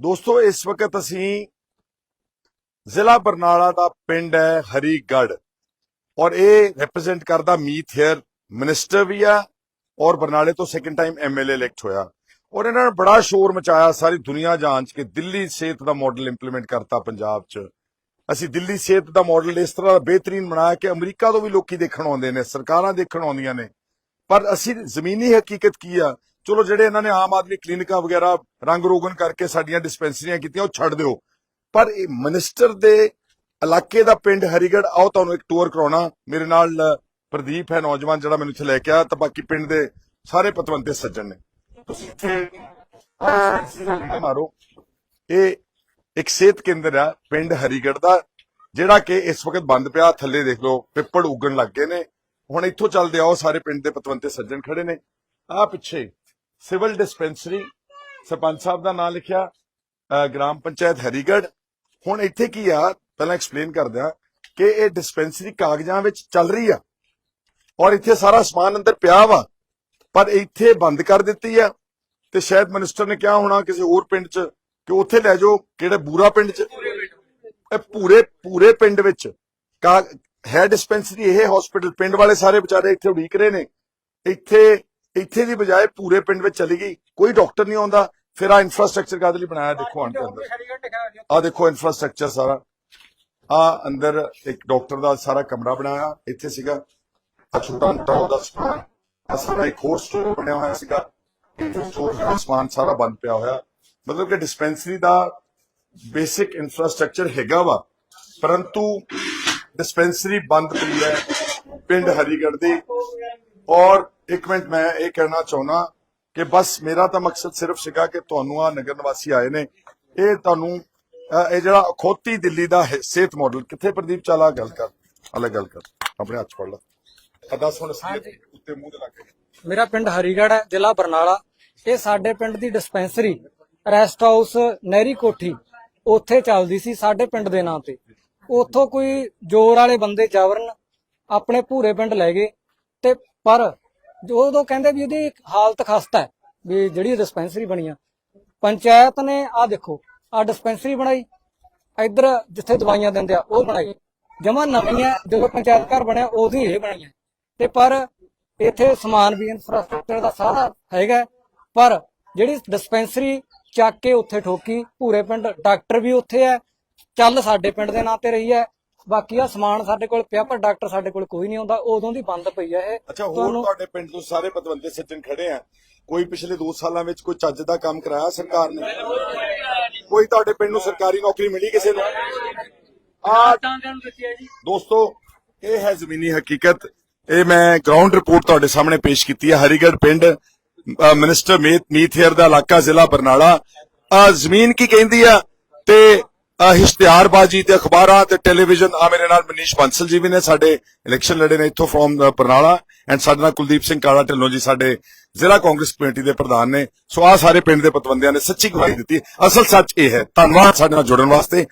ਦੋਸਤੋ, ਇਸ ਵਕਤ ਅਸੀਂ ਜ਼ਿਲ੍ਹਾ ਬਰਨਾਲਾ ਦਾ ਪਿੰਡ ਹੈ ਹਰੀਗੜ ਔਰ ਇਹ ਰਿਪਰੈਜ਼ੈਂਟ ਕਰਦਾ ਮੀਤ ਹੇਅਰ ਮਿਨਿਸਟਰ ਵੀ ਆ ਔਰ ਬਰਨਾਲੇ ਤੋਂ ਸੈਕੰਡ ਟਾਈਮ ਐਮਐਲਏ ਇਲੈਕਟ ਹੋਇਆ। ਔਰ ਇਹਨਾਂ ਨੇ ਬੜਾ ਸ਼ੋਰ ਮਚਾਇਆ, ਸਾਰੀ ਦੁਨੀਆ 'ਚ ਕਿ ਦਿੱਲੀ ਸਿਹਤ ਦਾ ਮਾਡਲ ਇੰਪਲੀਮੈਂਟ ਕਰਤਾ ਪੰਜਾਬ 'ਚ। ਅਸੀਂ ਦਿੱਲੀ ਸਿਹਤ ਦਾ ਮਾਡਲ ਇਸ ਤਰ੍ਹਾਂ ਦਾ ਬਿਹਤਰੀਨ ਬਣਾਇਆ ਕਿ ਅਮਰੀਕਾ ਤੋਂ ਵੀ ਲੋਕੀ ਦੇਖਣ ਆਉਂਦੇ ਨੇ, ਸਰਕਾਰਾਂ ਦੇਖਣ ਆਉਂਦੀਆਂ ਨੇ। ਪਰ ਅਸੀਂ ਜ਼ਮੀਨੀ ਹਕੀਕਤ ਕੀ ਆ? ਚਲੋ ਜਿਹੜੇ ਇਹਨਾਂ ਨੇ ਆਮ ਆਦਮੀ ਕਲੀਨਿਕਾਂ ਵਗੈਰਾ ਰੰਗ ਰੋਗਨ ਕਰਕੇ ਸਾਡੀਆਂ ਡਿਸਪੈਂਸਰੀਆਂ ਕੀਤੀਆਂ ਉਹ ਛੱਡ ਦਿਓ। ਪਰ ਇਹ ਮਿਨਿਸਟਰ ਦੇ ਇਲਾਕੇ ਦਾ ਪਿੰਡ ਹਰੀਗੜ੍ਹ ਆਓ ਤੁਹਾਨੂੰ ਇੱਕ ਟੂਰ ਕਰਾਉਣਾ। ਮੇਰੇ ਨਾਲ ਪ੍ਰਦੀਪ ਹੈ ਨੌਜਵਾਨ ਜਿਹੜਾ ਮੈਨੂੰ ਇੱਥੇ ਲੈ ਕੇ ਆਇਆ ਤਾਂ ਬਾਕੀ ਪਿੰਡ ਦੇ ਸਾਰੇ ਪਤਵੰਤੇ ਸੱਜਣ ਨੇ। ਤੁਸੀਂ ਮਾਰੋ। ਇਹ ਇੱਕ ਸਿਹਤ ਕੇਂਦਰ ਆ ਪਿੰਡ ਹਰੀਗੜ੍ਹ ਦਾ ਜਿਹੜਾ ਕਿ ਇਸ ਵਕਤ ਬੰਦ ਪਿਆ ਥੱਲੇ ਦੇਖ ਲਓ ਪਿੱਪੜ ਉਗਣ ਲੱਗ ਗਏ ਨੇ। ਹੁਣ ਇੱਥੋਂ ਚੱਲਦੇ ਆਓ ਸਾਰੇ ਪਿੰਡ ਦੇ ਪਤਵੰਤੇ ਸੱਜਣ ਖੜੇ ਨੇ। ਆ ਪਿੱਛੇ ਸਿਵਲ ਡਿਸਪੈਂਸਰੀ, ਸਰਪੰਚ ਸਾਹਿਬ ਦਾ ਨਾਮ ਲਿਖਿਆ ਗ੍ਰਾਮ ਪੰਚਾਇਤ ਹਰੀਗੜ ਹੁਣ ਇੱਥੇ ਕੀ ਆ, ਪਹਿਲਾਂ ਐਕਸਪਲੇਨ ਕਰਦੇ ਕਿ ਇਹ ਡਿਸਪੈਂਸਰੀ ਕਾਗਜ਼ਾਂ ਵਿੱਚ ਚੱਲ ਰਹੀ ਆ ਔਰ ਇੱਥੇ ਸਾਰਾ ਸਮਾਨ ਅੰਦਰ ਪਿਆ ਵਾ, ਪਰ ਇੱਥੇ ਬੰਦ ਕਰ ਦਿੱਤੀ ਆ ਤੇ ਸ਼ਾਇਦ ਮਿਨਿਸਟਰ ਨੇ ਕਿਹਾ ਹੋਣਾ ਕਿਸੇ ਹੋਰ ਪਿੰਡ 'ਚ ਕਿ ਉੱਥੇ ਲੈ ਜਾਓ, ਕਿਹੜੇ ਬੂਰਾ ਪਿੰਡ 'ਚ? ਇਹ ਪੂਰੇ ਪੂਰੇ ਪਿੰਡ ਵਿੱਚ। ਕਾ, ਹੈ ਡਿਸਪੈਂਸਰੀ ਇਹ ਹਸਪੀਟਲ ਪਿੰਡ ਵਾਲੇ ਸਾਰੇ ਵਿਚਾਰੇ ਇੱਥੇ ਉਡੀਕ ਰਹੇ ਨੇ। ਇੱਥੇ ਇੱਥੇ ਦੀ ਬਜਾਏ ਪੂਰੇ ਪਿੰਡ ਵਿੱਚ ਚਲੀ ਗਈ। ਕੋਈ ਡਾਕਟਰ ਨਹੀਂ ਆਉਂਦਾ। ਫਿਰ ਆ ਇਨਫਰਾਸਟ੍ਰਕਚਰ ਕਾਹਦੇ ਲਈ ਬਣਾਇਆ? ਦੇਖੋ ਅੰਦਰ। ਆ ਦੇਖੋ ਇਨਫਰਾਸਟ੍ਰਕਚਰ ਸਾਰਾ। ਆ ਅੰਦਰ ਇੱਕ ਡਾਕਟਰ ਦਾ ਸਾਰਾ ਕਮਰਾ ਬਣਾਇਆ। ਇੱਥੇ ਸੀਗਾ ਆ ਛੋਟਾ ਮੋਟਾ ਉਹਦਾ ਸਮਾਨ। ਆ ਸਾਰਾ ਇੱਕ ਹੋਰ ਸਟੋਰ ਬਣਿਆ ਹੋਇਆ ਸੀਗਾ। ਸਟੋਰ ਦਾ ਸਮਾਨ ਸਾਰਾ ਬੰਦ ਪਿਆ ਹੋਇਆ। ਮਤਲਬ ਕਿ ਡਿਸਪੈਂਸਰੀ ਦਾ ਬੇਸਿਕ ਇਨਫਰਾਸਟ੍ਰਕਚਰ ਹੈਗਾ ਵਾ। ਪਰੰਤੂ ਡਿਸਪੈਂਸਰੀ ਬੰਦ ਪਈ ਹੈ ਪਿੰਡ ਹਰੀਗੜ੍ਹ ਦੀ। ਔਰ ਇੱਕ ਮਿੰਟ ਮੈਂ ਇਹ ਕਹਿਣਾ ਚਾਹੁੰਦਾ ਕਿ ਬਸ ਮੇਰਾ ਤਾਂ ਮਕਸਦ ਸਿਰਫ ਸੀਗਾ ਕਿ ਤੁਹਾਨੂੰ ਆ ਨਗਰ ਨਿਵਾਸੀ ਆਏ ਨੇ। ਇਹ ਤੁਹਾਨੂੰ ਇਹ ਜਿਹੜਾ ਖੋਤੀ ਦਿੱਲੀ ਦਾ ਸਿਹਤ ਮਾਡਲ ਕਿੱਥੇ ਪ੍ਰਦੀਪ ਚਾਲਾ ਗੱਲ ਕਰ ਅਲੱਗ ਗੱਲ ਕਰ ਆਪਣੇ ਹੱਥ ਫੜ ਲਾ। ਹੁਣ ਅਸੀਂ ਉੱਤੇ ਮੂੰਹ ਦੇ ਲਾ ਕੇ। ਮੇਰਾ ਪਿੰਡ ਹਰੀਗੜ੍ਹ ਹੈ ਜ਼ਿਲ੍ਹਾ ਬਰਨਾਲਾ। ਇਹ ਸਾਡੇ ਪਿੰਡ ਦੀ ਡਿਸਪੈਂਸਰੀ ਰੈਸਟ ਹਾਊਸ ਨਹਿਰੀ ਕੋਠੀ ਉੱਥੇ ਚੱਲਦੀ ਸੀ ਸਾਡੇ ਪਿੰਡ ਦੇ ਨਾਂ ਤੇ। ਉੱਥੋਂ ਕੋਈ ਜ਼ੋਰ ਵਾਲੇ ਬੰਦੇ ਜਾਵਰਨ ਆਪਣੇ ਭੂਰੇ ਪਿੰਡ ਲੈ ਗਏ ਤੇ ਪਰ ਜੋ ਉਦੋਂ ਕਹਿੰਦੇ ਵੀ ਉਹਦੀ ਹਾਲਤ ਖਸਤਾ ਹੈ, ਵੀ ਜਿਹੜੀ ਡਿਸਪੈਂਸਰੀ ਬਣੀ ਆ। ਪੰਚਾਇਤ ਨੇ ਆ ਦੇਖੋ ਆ ਡਿਸਪੈਂਸਰੀ ਬਣਾਈ, ਇੱਧਰ ਜਿੱਥੇ ਦਵਾਈਆਂ ਦਿੰਦੇ ਆ, ਉਹ ਬਣਾਈ। ਜਮਾ ਨਵੀਆਂ, ਜਦੋਂ ਪੰਚਾਇਤ ਘਰ ਬਣਿਆ ਉਹਦੀ ਇਹ ਬਣੀ ਹੈ ਤੇ ਪਰ ਇੱਥੇ ਸਮਾਨ ਵੀ ਇਨਫਰਾਸਟ੍ਰਕਚਰ ਦਾ ਸਾਰਾ ਹੈਗਾ ਪਰ ਜਿਹੜੀ ਡਿਸਪੈਂਸਰੀ ਚੱਕ ਕੇ ਉੱਥੇ ਠੋਕੀ ਪੂਰੇ ਪਿੰਡ, ਡਾਕਟਰ ਵੀ ਉੱਥੇ ਹੈ, ਚੱਲ ਸਾਡੇ ਪਿੰਡ ਦੇ ਨਾਂ ਤੇ ਰਹੀ ਹੈ। ਬਾਕੀ ਆ ਸਮਾਨ ਸਾਡੇ ਕੋਲ ਪਿਆ ਪਰ ਡਾਕਟਰ ਸਾਡੇ ਕੋਲ ਕੋਈ ਨਹੀਂ ਆਉਂਦਾ ਉਦੋਂ ਦੀ ਬੰਦ ਪਈ ਹੈ ਇਹ। ਅੱਛਾ ਹੋਰ ਤੁਹਾਡੇ ਪਿੰਡ ਤੋਂ ਸਾਰੇ ਪਤਵੰਤੇ ਸੱਜਣ ਖੜੇ ਆ। ਕੋਈ ਪਿਛਲੇ 2 ਸਾਲਾਂ ਵਿੱਚ ਕੋਈ ਚੱਜ ਦਾ ਕੰਮ ਕਰਾਇਆ ਸਰਕਾਰ ਨੇ? ਕੋਈ ਤੁਹਾਡੇ ਪਿੰਡ ਨੂੰ ਸਰਕਾਰੀ ਨੌਕਰੀ ਮਿਲੀ ਕਿਸੇ ਨੂੰ? ਆ ਦੋਸਤੋ ਇਹ ਹੈ ਜ਼ਮੀਨੀ ਹਕੀਕਤ। ਇਹ ਮੈਂ ਗਰਾਊਂਡ ਰਿਪੋਰਟ ਤੁਹਾਡੇ ਸਾਹਮਣੇ ਪੇਸ਼ ਕੀਤੀ ਹੈ ਹਰੀਗੜ੍ਹ ਪਿੰਡ ਅ, ਮਿਨਿਸਟਰ ਮੀਤ ਮੀਥੇਰ ਦਾ ਇਲਾਕਾ ਜ਼ਿਲ੍ਹਾ ਬਰਨਾਲਾ। ਆ ਜ਼ਮੀਨ ਕੀ ਕਹਿੰਦੀ ਆ? ਤੇ ਇਸ਼ਤਿਹਾਰਬਾਜ਼ੀ ਤੇ ਅਖਬਾਰਾਂ ਤੇ ਟੈਲੀਵਿਜ਼ਨ ਆ ਮੇਰੇ ਨਾਲ ਮਨੀਸ਼ ਬਾਂਸਲ ਜੀ ਵੀ ਨੇ, ਸਾਡੇ ਇਲੈਕਸ਼ਨ ਲੜੇ ਨੇ ਇੱਥੋਂ ਫਰੋਮ ਬਰਨਾਲਾ। ਐਂਡ ਸਾਡੇ ਨਾਲ ਕੁਲਦੀਪ ਸਿੰਘ ਕਾਲਾ ਢਿੱਲੋਂ ਜੀ, ਸਾਡੇ ਜ਼ਿਲ੍ਹਾ ਕਾਂਗਰਸ ਕਮੇਟੀ ਦੇ ਪ੍ਰਧਾਨ ਨੇ। ਸੋ ਆ ਸਾਰੇ ਪਿੰਡ ਦੇ ਪਤਵੰਦਿਆਂ ਨੇ ਸੱਚੀ ਗਵਾਹੀ ਦਿੱਤੀ। ਅਸਲ ਸੱਚ ਇਹ ਹੈ। ਧੰਨਵਾਦ ਸਾਡੇ ਨਾਲ ਜੁੜਨ ਵਾਸਤੇ।